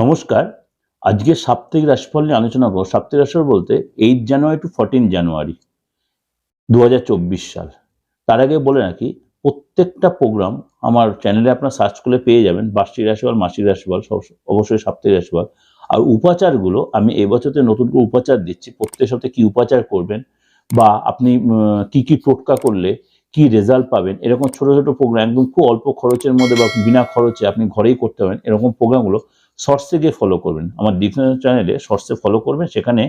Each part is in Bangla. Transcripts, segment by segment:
নমস্কার। আজকে সাপ্তাহিক রাশিফল নিয়ে আলোচনা করব। সাপ্তাহিক রাশিফল বলতে eight January to fourteen January দু হাজার চব্বিশ সাল। তার আগে বলে রাখি, প্রত্যেকটা প্রোগ্রাম আমার চ্যানেলে আপনার সার্চ করলে পেয়ে যাবেন বার্ষিক রাশিফল, মাসিক রাশিফল অবশ্যই সাপ্তাহিক রাশিফল। আর উপাচারগুলো আমি এবছরতে নতুন করে উপাচার দিচ্ছি। প্রত্যেক সপ্তাহে কী উপাচার করবেন বা আপনি কি কি টোটকা করলে কি রেজাল্ট পাবেন, এরকম ছোট ছোট প্রোগ্রাম একদম খুব অল্প খরচের মধ্যে বা বিনা খরচে আপনি ঘরেই করতে পারেন। এরকম প্রোগ্রামগুলো শর্টসে গিয়ে ফলো করবেন। আমার ডিফারেন্স চ্যানেলে শর্টসে ফলো করবেন, সেখানে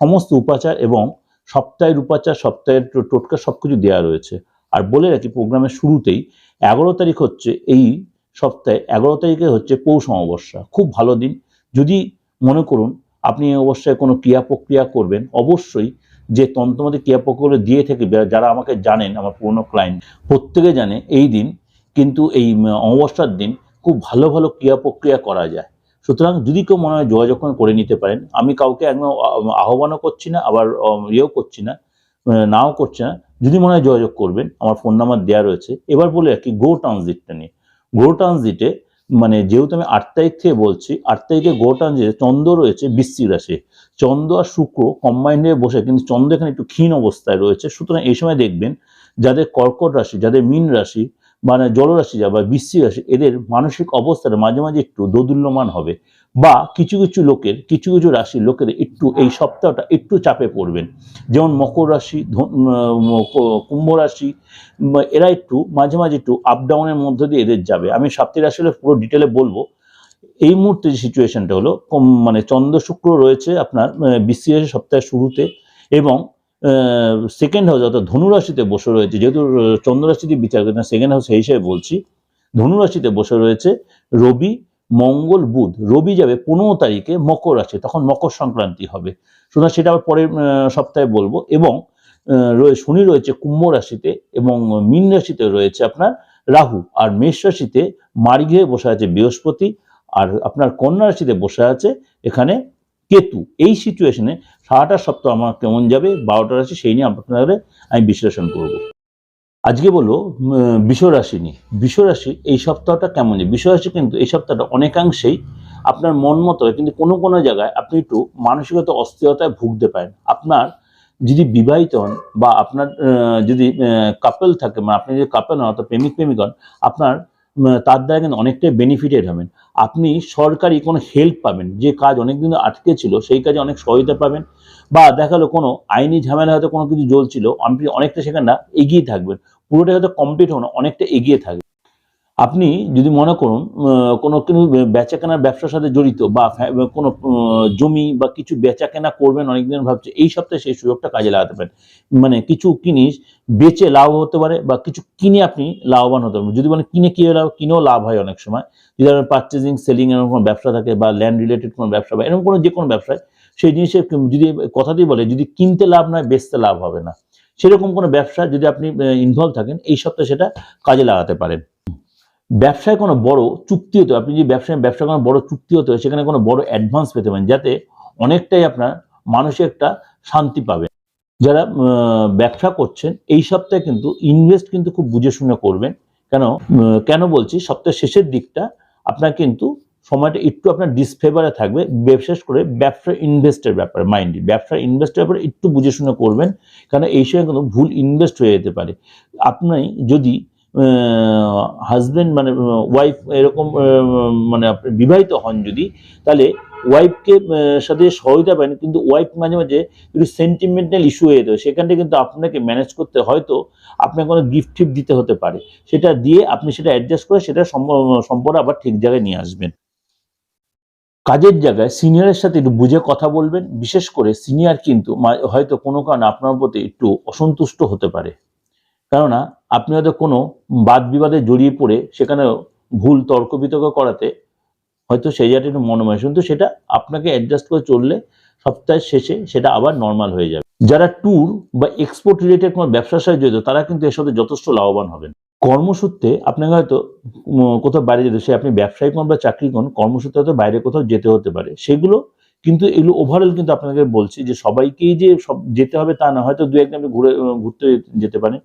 সমস্ত উপাচার এবং সপ্তাহের উপাচার, সপ্তাহের টোটকা সব কিছু দেওয়া রয়েছে। আর বলে রাখি, প্রোগ্রামের শুরুতেই এগারো তারিখ হচ্ছে এই সপ্তাহে, এগারো তারিখে হচ্ছে পৌষ অমাবস্যা। খুব ভালো দিন। যদি মনে করুন, আপনি এই কোনো ক্রিয়া প্রক্রিয়া করবেন, অবশ্যই যে তন্ত্রমতে ক্রিয়া প্রক্রিয়া দিয়ে থেকে যারা আমাকে জানেন, আমার পুরনো ক্লায়েন্ট প্রত্যেকে জানে এই দিন, কিন্তু এই অমাবস্যার দিন খুব ভালো ভালো ক্রিয়া প্রক্রিয়া করা যায়। সুতরাং যদি কেউ মনে হয় যোগাযোগ করে নিতে পারেন, আমি কাউকে একদম আহ্বানও করছি না, আবার ইয়েও করছি না নাও করছি না। যদি মনে হয় যোগাযোগ করবেন, আমার ফোন নাম্বার দেওয়া রয়েছে। এবার বলে রাখি গো ট্রানজিটটা নিয়ে। গো ট্রানজিটে মানে যেহেতু আমি আট তারিখ থেকে বলছি, আট তারিখে গো ট্রানজিটে চন্দ্র রয়েছে, বৃশ্চিক রাশি চন্দ্র আর শুক্র কম্বাইন্ড হয়ে বসে, কিন্তু চন্দ্র এখানে একটু ক্ষীণ অবস্থায় রয়েছে। সুতরাং এই সময় দেখবেন, যাদের কর্কট রাশি, যাদের মীন রাশি মানে জলরাশি যা বা বৃষ্টি রাশি এদের মানসিক অবস্থাটা মাঝে মাঝে একটু দোদুল্যমান হবে বা কিছু কিছু লোকের, কিছু কিছু রাশির লোকের একটু এই সপ্তাহটা একটু চাপে পড়বেন। যেমন মকর রাশি কুম্ভ রাশি এরা একটু মাঝে মাঝে একটু আপ ডাউনের মধ্য দিয়ে এদের যাবে। আমি সাপ্তাহিক রাশি পুরো ডিটেলে বলব। এই মুহূর্তে যে সিচুয়েশনটা হলো মানে চন্দ্র শুক্র রয়েছে আপনার বৃশ্চিক রাশি সপ্তাহের শুরুতে এবং সেকেন্ড হাউস অর্থাৎ ধনুরাশিতে বসে রয়েছে যেহেতু আহ, চন্দ্র রাশি দিয়ে বিচার করি না সেকেন্ড হাউস সেই হিসেবে বলছি। ধনুরাশিতে বসে রয়েছে রবি মঙ্গল বুধ। রবি যাবে পনেরো তারিখে মকর রাশি তখন মকর সংক্রান্তি হবে। সুতরাং সেটা আবার পরের সপ্তাহে বলব। এবং শনি রয়েছে কুম্ভ রাশিতে এবং মীন রাশিতে রয়েছে আপনার রাহু। আর মেষ রাশিতে মার্গে বসে আছে বৃহস্পতি। আর আপনার কন্যা রাশিতে বসে আছে এখানে কেতু, এই সিচুয়েশনে সারাটা সপ্তাহ আমার কেমন যাবে, বারোটা রাশি, সেই নিয়ে আপনাদের আমি বিশ্লেষণ করব। আজকে বলব বিষ রাশি নিয়ে। বিষ রাশি, এই সপ্তাহটা কেমন যাবে? বিষ রাশি কিন্তু এই সপ্তাহটা অনেকাংশেই আপনার মন মতো কিন্তু কোনো কোনো জায়গায় আপনি একটু মানসিকতা, অস্থিরতায় ভুগতে পারেন। আপনার যদি বিবাহিত হন বা আপনার যদি কাপেল থাকে মানে আপনি যদি কাপেল হন অর্থাৎ প্রেমিক প্রেমিক হন, আপনার তার দ্বারা কিন্তু অনেকটাই বেনিফিটেড হবেন। আপনি সরকারি কোনো হেল্প পাবেন, যে কাজ অনেকদিন ধরে আটকে ছিল, সেই কাজে অনেক সহায়তা পাবেন বা দেখাল কোনো আইনি ঝামেলা হয়তো কোনো কিছু জ্বলছিল, আপনি অনেকটা সেখানটা এগিয়ে থাকবেন। পুরোটা হয়তো কমপ্লিট হন অনেকটা এগিয়ে থাকবে আপনি যদি মনে করুন কোনো কোনো বেচা কেনার ব্যবসার সাথে জড়িত বা কোনো জমি বা কিছু বেচা কেনা করবেন, অনেকদিন ভাবছে, এই সপ্তাহে সেই সুযোগটা কাজে লাগাতে পারেন। মানে কিছু জিনিস বেচে লাভ হতে পারে বা কিছু কিনে আপনি লাভবান হতে পারেন যদি মানে কিনে কিনে লাভ, কিনেও লাভ হয় অনেক সময়। যদি আপনার পার্চেজিং সেলিং এরকম কোনো ব্যবসা থাকে বা ল্যান্ড রিলেটেড কোনো ব্যবসা বা এরকম কোনো যে কোনো ব্যবসায়, সেই জিনিসে যদি, কথাতেই বলে, যদি কিনতে লাভ নয়, বেচতে লাভ হবে না। সেরকম কোনো ব্যবসা যদি আপনি ইনভলভ থাকেন, এই সপ্তাহে সেটা কাজে লাগাতে পারেন। ব্যবসায় কোনো বড় চুক্তি হতে আপনি যদি ব্যবসায় ব্যবসা কোনো বড় চুক্তি হতে হয় সেখানে কোনো বড় অ্যাডভান্স পেতে পারেন, যাতে অনেকটাই আপনার মানসিক একটা শান্তি পাবে যারা ব্যবসা করছেন, এই সপ্তাহে কিন্তু ইনভেস্ট কিন্তু খুব বুঝে শুনে করবেন। কেন কেন বলছি? সপ্তাহের শেষের দিকটা আপনার কিন্তু সময়টা একটু আপনার ডিসফেভারে থাকবে, বিশেষ করে ব্যবসা ইনভেস্টের ব্যাপারে মাইন্ড ব্যবসা ইনভেস্টের ব্যাপারে একটু বুঝে শুনে করবেন কারণ এই সময় কিন্তু ভুল ইনভেস্ট হয়ে যেতে পারে। আপনি যদি হাজবেন্ড মানে ওয়াইফ এরকম মানে আপনি বিবাহিত হন যদি, তাহলে ওয়াইফকে সাথে সহায়তা পাবেন। কিন্তু ওয়াইফ মাঝে মাঝে একটু সেন্টিমেন্টাল ইস্যু হয়ে যেতে পারে। সেখান কিন্তু আপনাকে ম্যানেজ করতে হয়তো আপনাকে কোনো গিফট টিফট দিতে হতে পারে। সেটা দিয়ে আপনি সেটা অ্যাডজাস্ট করে সেটা সম্প- সম্পর্ক আবার ঠিক জায়গায় নিয়ে আসবেন। কাজের জায়গায় সিনিয়রের সাথে একটু বুঝে কথা বলবেন। বিশেষ করে সিনিয়র কিন্তু হয়তো কোনো কারণে আপনার প্রতি একটু অসন্তুষ্ট হতে পারে। কেননা আপনি হয়তো কোনো বাদ বিবাদে জড়িয়ে পড়ে সেখানে ভুল তর্ক বিতর্ক করাতে হয়তো সেই জায়গাটা একটু মনোময়। কিন্তু সেটা আপনাকে অ্যাডজাস্ট করে চললে সপ্তাহের শেষে সেটা আবার নর্মাল হয়ে যাবে। যারা ট্যুর বা এক্সপোর্ট রিলেটেড কোনো ব্যবসার সাথে জড়িত, তারা কিন্তু এর সাথে যথেষ্ট লাভবান হবেন। কর্মসূত্রে আপনাকে হয়তো কোথাও বাইরে যেতে সে আপনি ব্যবসায়ী কোন বা চাকরি কোন কর্মসূত্রে হয়তো বাইরে কোথাও যেতে হতে পারে। সেগুলো কিন্তু এগুলো ওভারঅল কিন্তু আপনাকে বলছি যে সবাইকেই যে সব যেতে হবে তা না, হয়তো দু একদিন আপনি ঘুরে, ঘুরতে যেতে পারেন।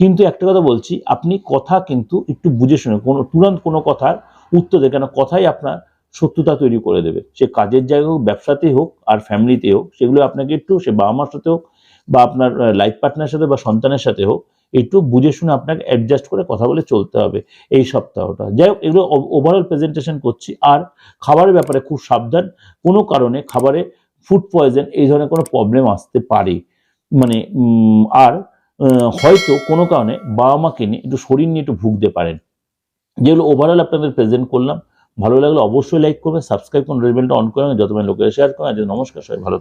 কিন্তু একটা কথা বলছি, আপনি কথা কিন্তু একটু বুঝে শুনে, কোনো, তুরন্ত কোনো কথার উত্তর দেয় কেন কথাই আপনার শত্রুতা তৈরি করে দেবে। সে কাজের জায়গায় হোক, ব্যবসাতেই হোক, আর ফ্যামিলিতে হোক, সেগুলো আপনাকে একটু, সে বাবা মার সাথে হোক, বা আপনার লাইফ পার্টনারের সাথে বা সন্তানের সাথে হোক, একটু বুঝে শুনে আপনাকে অ্যাডজাস্ট করে কথা বলে চলতে হবে এই সপ্তাহটা। যাই হোক, এগুলো ওভারঅল প্রেজেন্টেশন করছি। আর খাবারের ব্যাপারে খুব সাবধান, কোনো কারণে খাবারে ফুড পয়জন এই ধরনের কোনো প্রবলেম আসতে পারে। মানে আর হয়তো কোনো কারণে বাবা মাকে নিয়ে একটু শরীর নিয়ে একটু ভুগতে পারেন যেগুলো ওভারঅল আপনাদের প্রেজেন্ট করলাম, ভালো লাগলে অবশ্যই লাইক করবেন সাবস্ক্রাইব করুন বেলটা অন করে যত লোকের শেয়ার করেন নমস্কার, সবাই ভালো।